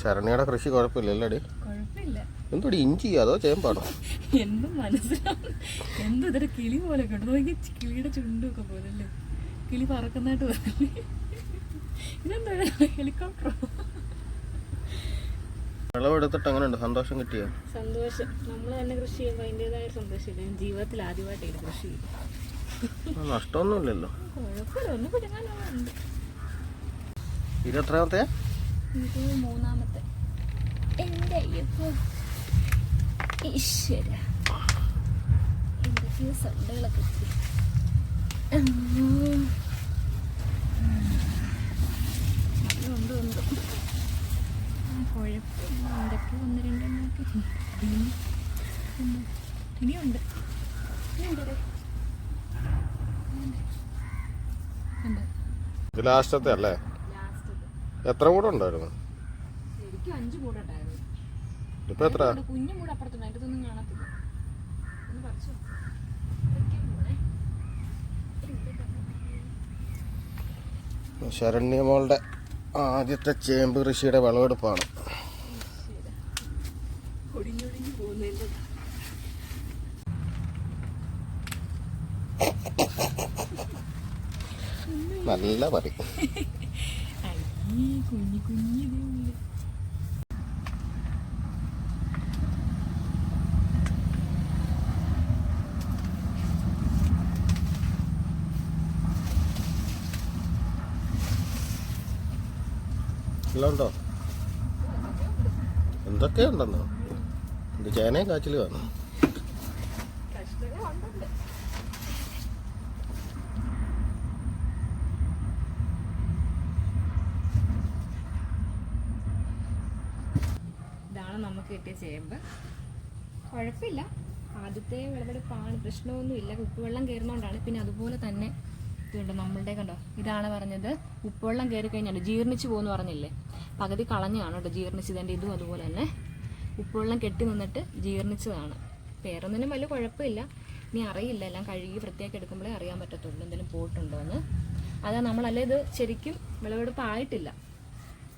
ശരണ്യയുടെ കൃഷി കുഴപ്പമില്ലല്ലേ കുഴപ്പമില്ല. എന്തോടി ഇഞ്ചി അതോ ചേമ്പാണോ? എന്തും മനസ്സിലാവും. എന്തോ ഇതൊരു കിളി പോലെ കേട്ടോ. കിളിയുടെ ചുണ്ടൊക്കെ പോലല്ലേ കിളി പറക്കുന്നതായിട്ട് പോലെ ഇതെന്താ ഹെലികോപ്റ്ററോ? വിളവെടുത്തിട്ട് അങ്ങനെയുണ്ട് സന്തോഷം കിട്ടിയോ? സന്തോഷം. നമ്മൾ തന്നെ കൃഷി ചെയ്യുമ്പോൾ അതിന്റെതായ സന്തോഷം ഞാൻ ജീവിതത്തിൽ ആദ്യമായിട്ടാണ് കൃഷി ചെയ്യുന്നത്. നഷ്ടമൊന്നുമില്ലല്ലോ. കുഴപ്പമില്ല. ഒന്ന് എത്രാമത്തെ ഇത് മൂന്നാമത്തെ. എന്റെ അയ്യപ്പോ ഈശ്വര. എന്തൊക്കെയോ സൗണ്ടുകളൊക്കെ ഉണ്ട് ഉണ്ട് കുഴപ്പമില്ല. എന്തൊക്കെ ഒന്ന് രണ്ടെണ്ണമൊക്കെ. ഇനിയുണ്ട്. ഇനിയുണ്ട് ഉണ്ട് ഇത് ലാസ്റ്റത്തെ അല്ലേ? എത്ര കൂടെ ഉണ്ടായിരുന്നു ശരിക്കും അഞ്ച് കൂടെ ഇപ്പൊ എത്ര? കുഞ്ഞു കൂടെ അപ്പുറത്തുണ്ട്. അതിന്റെ ഒന്നും കാണത്തില്ല. ഒന്ന് പറിച്ചോ? ഇതൊക്കെ പോണേ. ശരണ്യ മോളുടെ ആദ്യത്തെ ചേമ്പ് കൃഷിയുടെ വിളവെടുപ്പാണ്. നല്ല പറി. കുഞ്ഞു കുഞ്ഞു ഉള്ളു എല്ലാം ഉണ്ടോ എന്തൊക്കെയുണ്ടെന്നോ? ഇത് ചേനയും കാച്ചിലും ആണ്? ഇതാണ് നമുക്ക് കിട്ടിയ ചേമ്പ്. കുഴപ്പമില്ല. ആദ്യത്തെ വിളവെടുപ്പാണ്. പ്രശ്നമൊന്നുമില്ല. ഉപ്പുവെള്ളം കയറുന്നതുകൊണ്ടാണ് പിന്നെ അതുപോലെ തന്നെ ഇതുണ്ട് നമ്മളുടെ കണ്ടോ? ഇതാണ് പറഞ്ഞത്. ഉപ്പുവെള്ളം കയറി കഴിഞ്ഞാൽ ജീർണിച്ച് പോകുമെന്ന് പറഞ്ഞില്ലേ? പകുതി കളഞ്ഞാണ് കേട്ടോ ജീർണിച്ചതിന്റെ ഇതും അതുപോലെ തന്നെ. ഉപ്പുവെള്ളം കെട്ടി നിന്നിട്ട് ജീർണിച്ചതാണ്. പേരൊന്നിനും വലിയ കുഴപ്പമില്ല. ഇനി അറിയില്ല. എല്ലാം കഴുകി വൃത്തിയാക്കി എടുക്കുമ്പോഴേ അറിയാൻ പറ്റത്തുള്ളൂ. എന്തെങ്കിലും പോയിട്ടുണ്ടോ എന്ന്. അതാ നമ്മളല്ലേ ഇത് ശരിക്കും വിളവെടുപ്പ് ആയിട്ടില്ല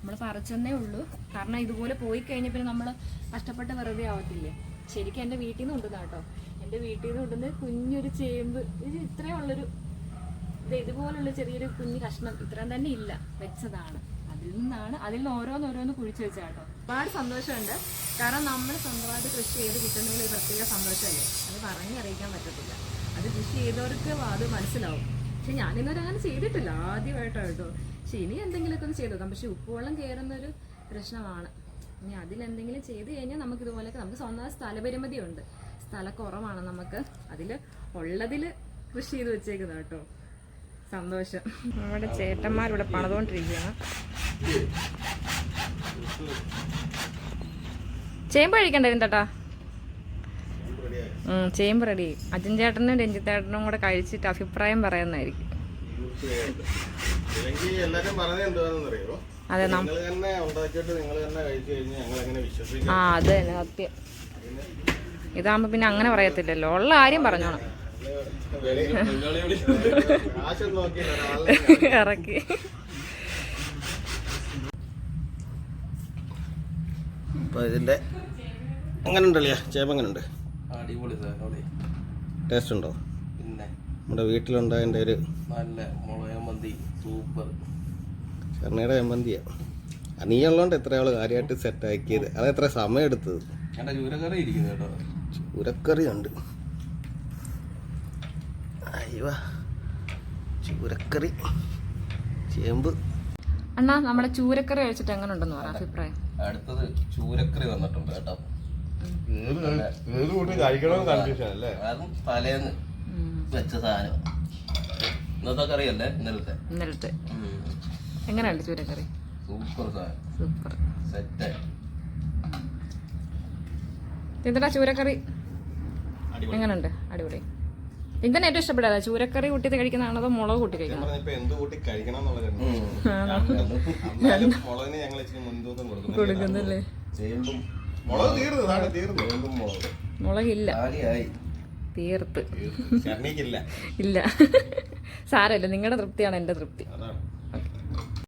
നമ്മൾ പറിച്ചെന്നേ ഉള്ളൂ. കാരണം ഇതുപോലെ പോയി കഴിഞ്ഞ പിന്നെ നമ്മൾ കഷ്ടപ്പെട്ട് വെറുതെ ആവത്തില്ലേ? ശരിക്കും എന്റെ വീട്ടിൽ നിന്ന് കൊണ്ടുവന്ന കേട്ടോ എന്റെ വീട്ടിൽ നിന്ന് കൊണ്ടുവന്ന് കുഞ്ഞൊരു ചേമ്പ്. ഇത് ഇത്രയും ഉള്ളൊരു ഇത് ഇതുപോലുള്ള ചെറിയൊരു കുഞ്ഞു കഷ്ണം ഇത്രയും തന്നെ ഇല്ല. വെച്ചതാണ്. അതിൽ നിന്നാണ് അതിൽ നിന്ന് ഓരോന്നോരോന്ന് കുഴിച്ചു വെച്ചാൽ വെച്ച കേട്ടോ ഒരുപാട് സന്തോഷമുണ്ട്. കാരണം നമ്മൾ സ്വന്തമായിട്ട് കൃഷി ചെയ്ത് കിട്ടുന്നതിൽ ഒരു പ്രത്യേക സന്തോഷമല്ലേ? അത് പറഞ്ഞറിയിക്കാൻ പറ്റത്തില്ല. അത് കൃഷി ചെയ്തവർക്ക് അത് മനസ്സിലാവും. പക്ഷെ ഞാനിന്നൊരു അങ്ങനെ ചെയ്തിട്ടില്ല ആദ്യമായിട്ടാണ് കേട്ടോ പക്ഷെ ഇനി എന്തെങ്കിലുമൊക്കെ ഒന്ന് ചെയ്തു നോക്കാം. പക്ഷെ ഉപ്പുവെള്ളം കയറുന്ന ഒരു പ്രശ്നമാണ്. ഇനി അതിലെന്തെങ്കിലും ചെയ്ത് കഴിഞ്ഞാൽ നമുക്ക് ഇതുപോലെയൊക്കെ നമുക്ക് സ്വന്തം സ്ഥലപരിമിതി ഉണ്ട് സ്ഥലക്കുറവാണ് നമുക്ക്. അതിൽ ഉള്ളതിൽ കൃഷി ചെയ്ത് വെച്ചേക്കുന്നത് കേട്ടോ സന്തോഷം. നമ്മുടെ ചേട്ടന്മാരിവിടെ പണിതുകൊണ്ടിരിക്കുകയാണ്. ചേമ്പ് കഴിക്കണ്ടായിരുന്നു ചേട്ടാ ഉം, ചേമ്പ് റെഡി അജിൻ ചേട്ടനും രഞ്ജിത്തേട്ടനും കൂടെ കഴിച്ചിട്ട് അഭിപ്രായം പറയുന്നതായിരിക്കും. അതെ നിങ്ങൾ തന്നെ ഉണ്ടാക്കിയിട്ട് നിങ്ങൾ തന്നെ കഴിച്ചു കഴിഞ്ഞാൽ ഞങ്ങൾ എങ്ങനെ വിശ്വസിക്കും? ആ അത് തന്നെ സത്യം. ഇതാകുമ്പോ പിന്നെ അങ്ങനെ പറയത്തില്ലല്ലോ. ഉള്ള കാര്യം പറഞ്ഞോണം. ഇറക്കി. അപ്പൊ ഇതിന്റെ അങ്ങനെ ഉണ്ടല്ലേ ചേമ്പ് അങ്ങനെ ഉണ്ട് അടിപൊളി സാധനം ടേസ്റ്റ് ഉണ്ടോ? പിന്നെ? നമ്മുടെ വീട്ടിലുണ്ടായതിന്റെ ഒരു നല്ല മുളക് മന്തി സൂപ്പർ. ശരണയുടെ ചമ്മന്തിയാ നീ ഉള്ളതുകൊണ്ട് എത്ര ആൾ കാര്യമായിട്ട് സെറ്റ് ആക്കിയത്? അത് എത്ര സമയം എടുത്തത്? എന്റെ ചൂരക്കറി ഇരിക്കുന്നു കേട്ടോ. ചൂരക്കറി ഉണ്ട്. അയ്യോ ചൂരക്കറി. ചേമ്പ്. അണ്ണാ നമ്മുടെ ചൂരക്കറി കഴിച്ചിട്ട് എങ്ങനെ ഉണ്ടെന്ന് പറ അഭിപ്രായം. അടുത്തത് ചൂരക്കറി വന്നിട്ടുണ്ട് കേട്ടോ. അതും തലേന്ന് ഉം, വെച്ച സാധനം. ഇന്നത്തെ കറിയല്ലേ ഇന്നലത്തെ. ഇന്നലത്തെ. എങ്ങനെയുണ്ട് ചൂരക്കറി? സൂപ്പർ സാധനം. സൂപ്പർ. സെറ്റ് എന്താ ചൂരക്കറി? എങ്ങനെയുണ്ട് അടിപൊളി. എന്താണ് ഏറ്റവും ഇഷ്ടപ്പെടാതെ ചൂരക്കറി കൂട്ടി കഴിക്കുന്നതാണോ അതോ മുളക് കൂട്ടി കഴിക്കുന്നത് കൊടുക്കുന്നല്ലേ മുളക് തീർന്നു തീർന്നു. മുളക് മുളകില്ല തീർത്ത്. ഇല്ല. സാരമില്ല നിങ്ങളുടെ തൃപ്തിയാണ് എന്റെ തൃപ്തി. അതാണ്.